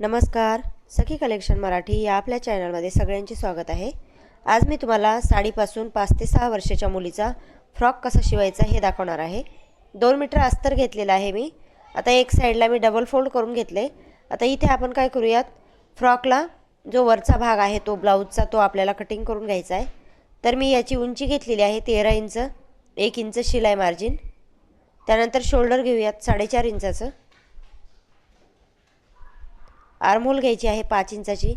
नमस्कार सखी कलेक्शन मराठी या आपल्या चॅनलमध्ये सगळ्यांचे स्वागत आहे. आज मी तुम्हाला साडीपासून पाच ते सहा वर्षाच्या मुलीचा फ्रॉक कसा शिवायचा हे दाखवणार आहे. दोन मीटर अस्तर घेतलेलं आहे मी. आता एक साईडला मी डबल फोल्ड करून घेतले. आता इथे आपण काय करूयात? फ्रॉकला जो वरचा भाग आहे तो ब्लाऊजचा तो आपल्याला कटिंग करून घ्यायचा आहे. तर मी याची उंची घेतलेली आहे तेरा इंच एक इंच शिलाई मार्जिन. त्यानंतर शोल्डर घेऊयात साडेचार इंचाचं. आरमोल घ्यायची आहे पाच इंचाची.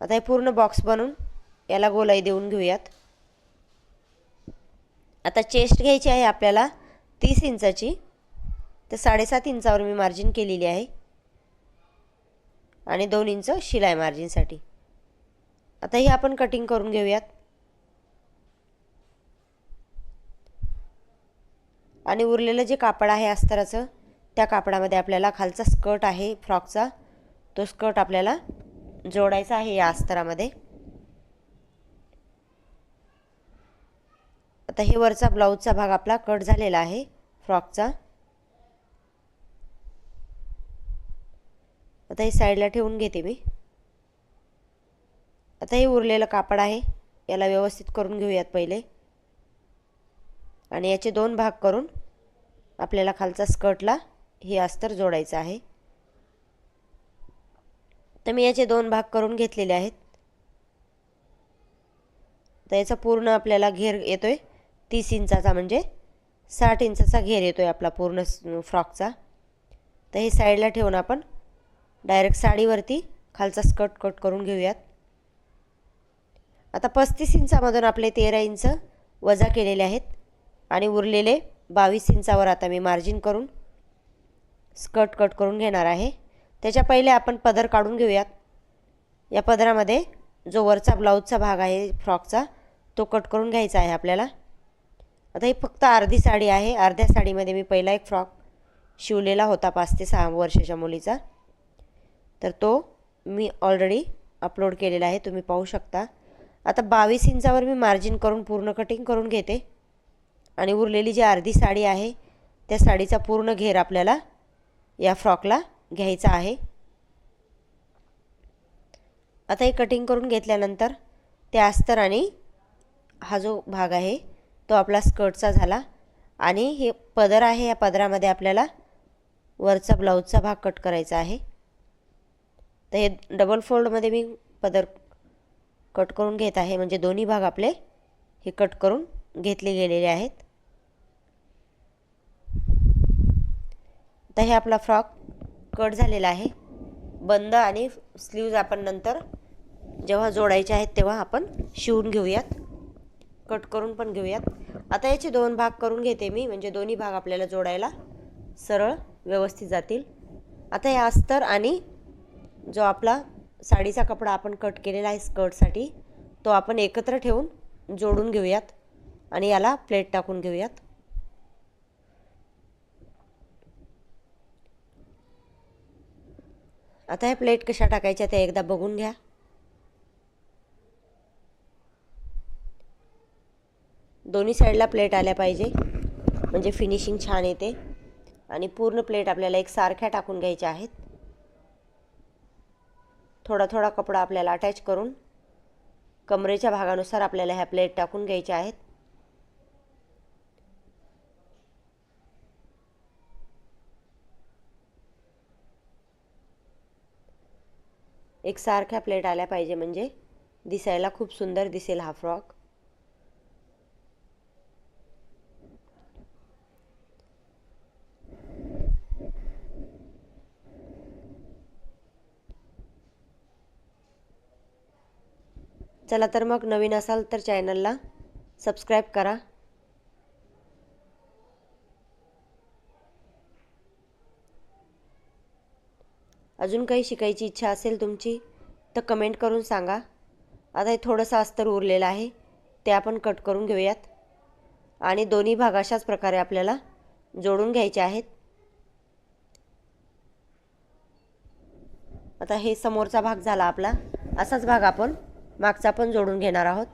आता हे पूर्ण बॉक्स बनवून याला गोलाई देऊन घेऊयात. आता चेस्ट घ्यायची आहे आपल्याला तीस इंचाची. तर साडेसात इंचावर मी मार्जिन केलेली आहे. आणि दोन इंच शिलाई मार्जिनसाठी आता ही आपण कटिंग करून घेऊयात. आणि उरलेलं जे कापड आहे अस्तराचं त्या कापडामध्ये आपल्याला खालचा स्कर्ट आहे फ्रॉकचा. तो स्कर्ट आपल्याला जोडायचा आहे या अस्तरामध्ये. आता हे वरचा ब्लाऊजचा भाग आपला कट झालेला आहे फ्रॉकचा. आता हे साईडला ठेवून घेते मी. आता हे उरलेलं कापड आहे याला व्यवस्थित करून घेऊयात पहिले. आणि याचे दोन भाग करून आपल्याला खालचा स्कर्टला हे अस्तर जोडायचं आहे. तर मी याचे दोन भाग करून घेतलेले आहेत. तर याचा पूर्ण आपल्याला घेर येतोय तीस इंचाचा म्हणजे साठ इंचाचा घेर येतोय आपला पूर्ण फ्रॉकचा. तर हे साईडला ठेवून आपण डायरेक्ट साडीवरती खालचा स्कर्ट कट करून घेऊयात. आता पस्तीस इंचामधून आपले तेरा इंच वजा केलेले आहेत आणि उरलेले बावीस इंचावर आता मी मार्जिन करून स्कर्ट कट करून घेणार आहे. त्याच्या पहिले आपण पदर काढून घेऊयात. या पदरामध्ये जो वरचा ब्लाऊजचा भाग आहे फ्रॉकचा तो कट करून घ्यायचा आहे आपल्याला. आता ही फक्त अर्धी साडी आहे. अर्ध्या साडीमध्ये मी पहिला एक फ्रॉक शिवलेला होता पाच ते सहा वर्षाच्या मुलीचा. तर तो मी ऑलरेडी अपलोड केलेला आहे. तुम्ही पाहू शकता. आता बावीस इंचावर मी मार्जिन करून पूर्ण कटिंग करून घेते. आणि उरलेली जी अर्धी साडी आहे त्या साडीचा पूर्ण घेर आपल्याला या फ्रॉकला घ्यायचा आहे. आता हे कटिंग करून घेतल्यानंतर त्या अस्तर आणि हा जो भाग आहे तो आपला स्कर्टचा झाला आणि हे पदर आहे या पदरामध्ये आपल्याला वरचा ब्लाऊजचा भाग कट करायचा आहे. तर हे डबल फोल्डमध्ये मी पदर कट करून घेत आहे म्हणजे दोन्ही भाग आपले हे कट करून घेतले गेलेले आहेत. तर हे आपला फ्रॉक कट झालेला आहे. बंद आणि स्लीव्ज आपण नंतर जेव्हा जोडायचे आहेत तेव्हा आपण शिवून घेऊयात. कट करून पण घेऊयात. आता याचे दोन भाग करून घेते मी म्हणजे दोन्ही भाग आपल्याला जोडायला सरळ व्यवस्थित जातील. आता या अस्तर आणि जो आपला साडीचा कपडा आपण कट केलेला आहे स्कर्टसाठी तो आपण एकत्र ठेवून जोडून घेऊयात आणि याला प्लेट टाकून घेऊयात. आता ह्या प्लेट कशा टाकायच्या त्या एकदा बघून घ्या. दोन्ही साईडला प्लेट आल्या पाहिजे. म्हणजे फिनिशिंग छान येते. आणि पूर्ण प्लेट आपल्याला एक सारख्या टाकून घ्यायच्या आहेत. थोडा थोडा कपडा आपल्याला अटॅच करून कमरेच्या भागानुसार आपल्याला ह्या प्लेट टाकून घ्यायच्या आहेत. एक सारख्या प्लेट आल्या पाहिजे म्हणजे दिसायला खूप सुंदर दिसेल हा फ्रॉक चला तर मग नवीन असाल तर चॅनलला सबस्क्राईब करा. अजून काही शिकायची इच्छा असेल तुमची तर कमेंट करून सांगा. आता हे थोडंसं अस्तर उरलेलं आहे ते आपण कट करून घेऊयात. आणि दोन्ही भाग अशाच प्रकारे आपल्याला जोडून घ्यायचे आहेत. आता हे समोरचा भाग झाला आपला. असाच भाग आपण मागचा पण जोडून घेणार आहोत.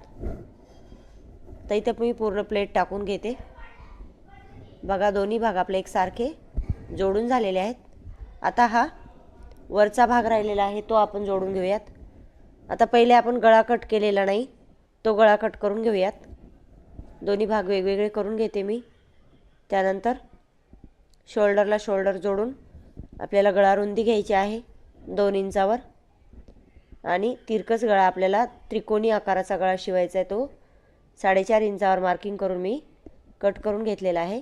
तर इथं मी पूर्ण प्लेट टाकून घेते. बघा दोन्ही भाग आपले एकसारखे जोडून झालेले आहेत. आता हा वरचा भाग राहिलेला आहे तो आपण जोडून घेऊयात. आता पहिले आपण गळा कट केलेला नाही तो गळा कट करून घेऊयात. दोन्ही भाग वेगवेगळे करून घेते मी. त्यानंतर शोल्डरला शोल्डर जोडून आपल्याला गळा रुंदी घ्यायची आहे दोन इंचावर. आणि तिरकस गळा आपल्याला त्रिकोणी आकाराचा गळा शिवायचा आहे तो. साडेचार इंचावर मार्किंग करून मी कट करून घेतलेला आहे.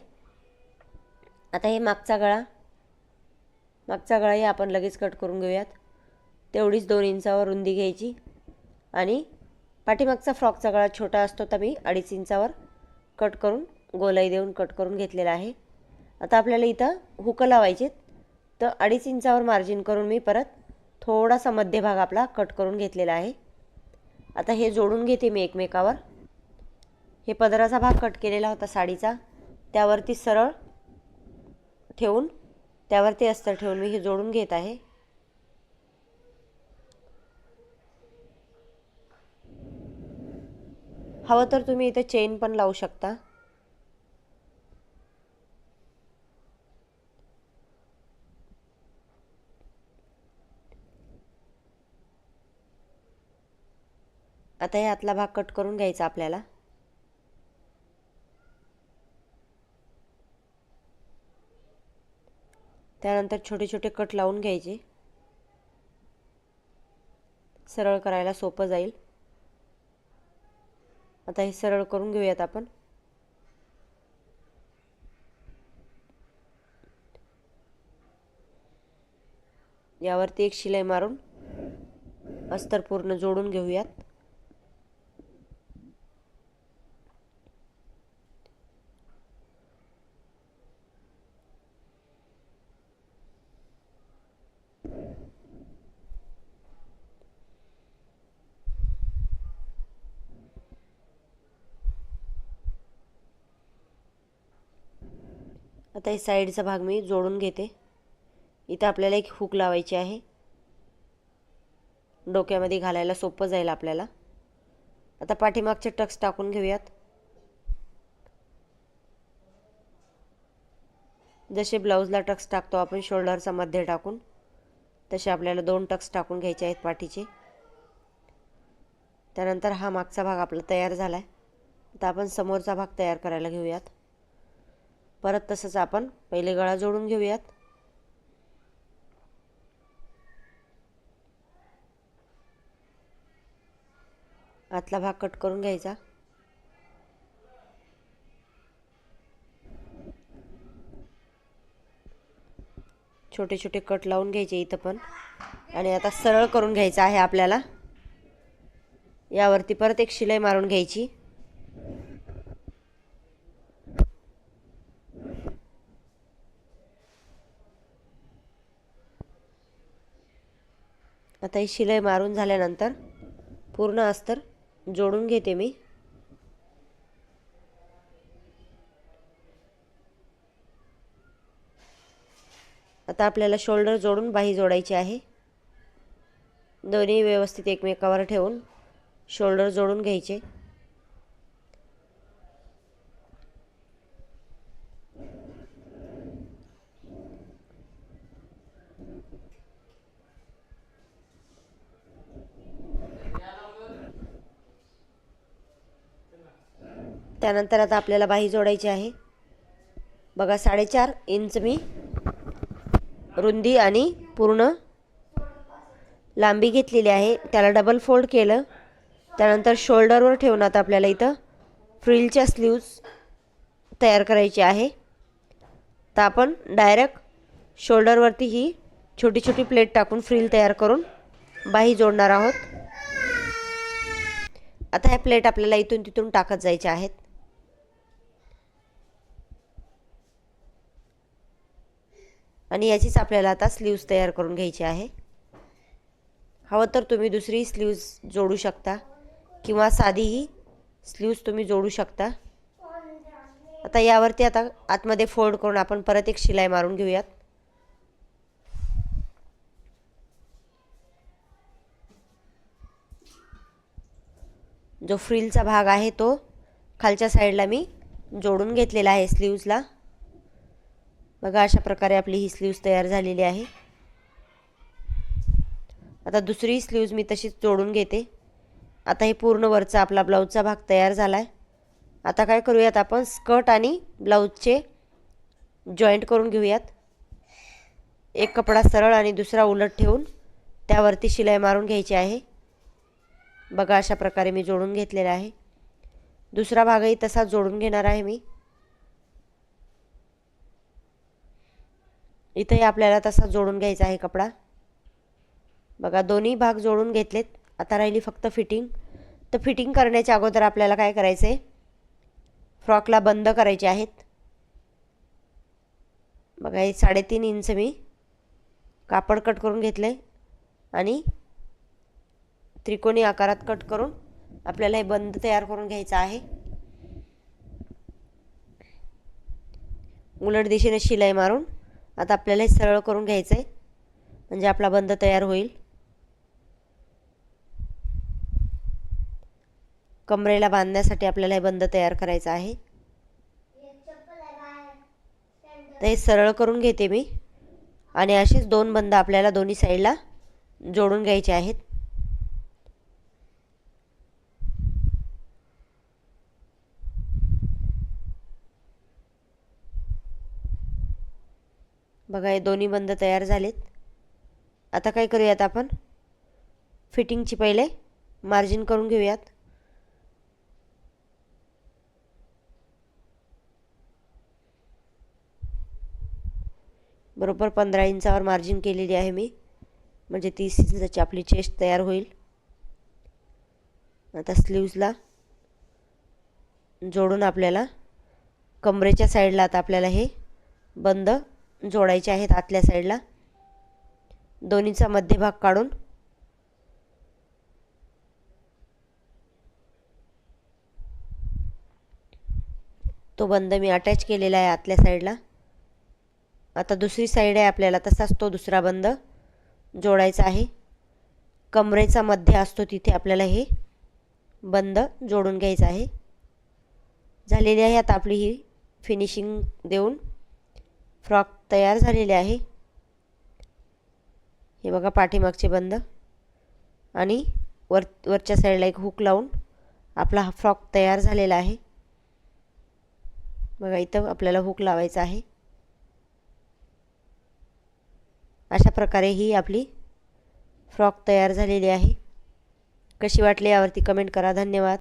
आता हे मागचा गळा. मागचा गळाही आपण लगेच कट करून घेऊयात. तेवढीच दोन इंचावर रुंदी घ्यायची. आणि पाठीमागचा फ्रॉकचा गळा छोटा असतो तर मी अडीच इंचावर कट करून गोलाई देऊन कट करून घेतलेला आहे. आता आपल्याला इथं हुकं लावायचे तर अडीच इंचावर मार्जिन करून मी परत थोडासा मध्यभाग आपला कट करून घेतलेला आहे. आता हे जोडून घेते मी एकमेकावर. हे पदराचा भाग कट केलेला होता साडीचा. त्यावरती सरळ ठेवून त्यावरती अस्तर ठेवून मी हे जोडून घेत आहे. हवं तर तुम्ही इथं चेन पण लावू शकता. आता हे आतला भाग कट करून घ्यायचा आपल्याला. त्यानंतर छोटे छोटे कट लावून घ्यायचे. सरळ करायला सोपं जाईल. आता हे सरळ करून घेऊयात आपण. यावरती एक शिलाई मारून अस्तर पूर्ण जोडून घेऊयात. आता हे साईडचा भाग मी जोडून घेते. इथं आपल्याला एक हुक लावायची आहे. डोक्यामध्ये घालायला सोपं जाईल आपल्याला. आता पाठीमागचे टक्स टाकून घेऊयात. जसे ब्लाऊजला टक्स टाकतो आपण शोल्डरचा मध्ये टाकून तसे आपल्याला दोन टक्स टाकून घ्यायचे आहेत पाठीचे. त्यानंतर हा मागचा भाग आपला तयार झाला आहे आता आपण समोरचा भाग तयार करायला घेऊयात. परत तसंच आपण पहिले गळा जोडून घेऊयात. आतला भाग कट करून घ्यायचा. छोटे छोटे कट लावून घ्यायचे इथं पण. आणि आता सरळ करून घ्यायचं आहे आपल्याला. यावरती परत एक शिलाई मारून घ्यायची. आता ही शिलाई मारून झाल्यानंतर पूर्ण अस्तर जोडून घेते मी. आता आपल्याला शोल्डर जोडून बाही जोडायची आहे. दोन्ही व्यवस्थित एकमेकावर ठेवून शोल्डर जोडून घ्यायचे. त्यानंतर आता आपल्याला बाही जोडायची आहे. बघा साडेचार इंच मी रुंदी आणि पूर्ण लांबी घेतलेली आहे. त्याला डबल फोल्ड केलं. त्यानंतर शोल्डरवर ठेवून आता आपल्याला इथं फ्रिलच्या स्लीव्ज तयार करायची आहे. तर आपण डायरेक्ट शोल्डरवरती ही छोटी छोटी प्लेट टाकून फ्रिल तयार करून बाही जोडणार आहोत. आता ह्या प्लेट आपल्याला इथून तिथून टाकत जायच्या आहेत. आणि याचीच आपल्याला आता स्लीव्ज तयार करून घ्यायची आहे. हवं तर तुम्ही दुसरी स्लीव्ज जोडू शकता किंवा साधीही स्लीव्ज तुम्ही जोडू शकता. आता यावरती आता आतमध्ये फोल्ड करून आपण परत एक शिलाई मारून घेऊयात. जो फ्रिलचा भाग आहे तो खालच्या साईडला मी जोडून घेतलेला आहे स्लीव्जला बघा अशा प्रकारे आपली ही स्लीव्ज तयार झालेली आहे. आता दुसरी स्लीव्ज मी तशीच जोडून घेते. आता हे पूर्ण वरचा आपला ब्लाऊजचा भाग तयार झाला आहे आता काय करूयात आपण? स्कर्ट आणि ब्लाऊजचे जॉईंट करून घेऊयात. एक कपडा सरळ आणि दुसरा उलट ठेवून त्यावरती शिलाई मारून घ्यायची आहे. बघा अशा प्रकारे मी जोडून घेतलेला आहे. दुसरा भागही तसाच जोडून घेणार आहे मी. इथंही आपल्याला तसा जोडून घ्यायचा आहे कपडा. बघा दोन्ही भाग जोडून घेतलेत. आता राहिली फक्त फिटिंग तर फिटिंग करण्याच्या अगोदर आपल्याला काय करायचं आहे फ्रॉकला बंद करायचे आहेत. बघा हे साडेतीन इंच मी कापड कट करून घेतलं आहे आणि त्रिकोणी आकारात कट करून आपल्याला हे बंद तयार करून घ्यायचं आहे. उलट दिशेने शिलाई मारून. आता आपल्याला हे सरळ करून घ्यायचं आहे म्हणजे आपला बंद तयार होईल. कमरेला बांधण्यासाठी आपल्याला हे बंद तयार करायचं आहे. तर हे सरळ करून घेते मी. आणि असेच दोन बंद आपल्याला दोन्ही साईडला जोडून घ्यायचे आहेत. बघा हे दोन्ही बंद तयार झालेत. आता काय करूयात आपण? फिटिंगची पहिले मार्जिन करून घेऊयात. बरोबर पंधरा इंचावर मार्जिन केलेली आहे मी. म्हणजे तीस इंचाची आपली चेस्ट तयार होईल. आता स्लीव्जला जोडून आपल्याला कमरेच्या साईडला आता आपल्याला हे बंद जोडायचे आहेत आतल्या साईडला. दोन्हीचा मध्यभाग काढून. तो बंद मी अटॅच केलेला आहे आतल्या साईडला. आता दुसरी साईड आहे आपल्याला तसाच तो दुसरा बंद जोडायचा आहे. कमरेचा मध्य असतो तिथे आपल्याला हे बंद जोडून घ्यायचं आहे. झालेली आहे आता आपली ही फिनिशिंग देऊन. फ्रॉक तयार झालेले आहे. हे बघा पाठीमागचे बंद. आणि वर वरच्या साईडला एक हुक लावून आपला हा फ्रॉक तयार झालेला आहे. बघा इथं आपल्याला हुक लावायचा आहे. अशा प्रकारे ही आपली फ्रॉक तयार झालेली आहे. कशी वाटली यावरती कमेंट करा. धन्यवाद.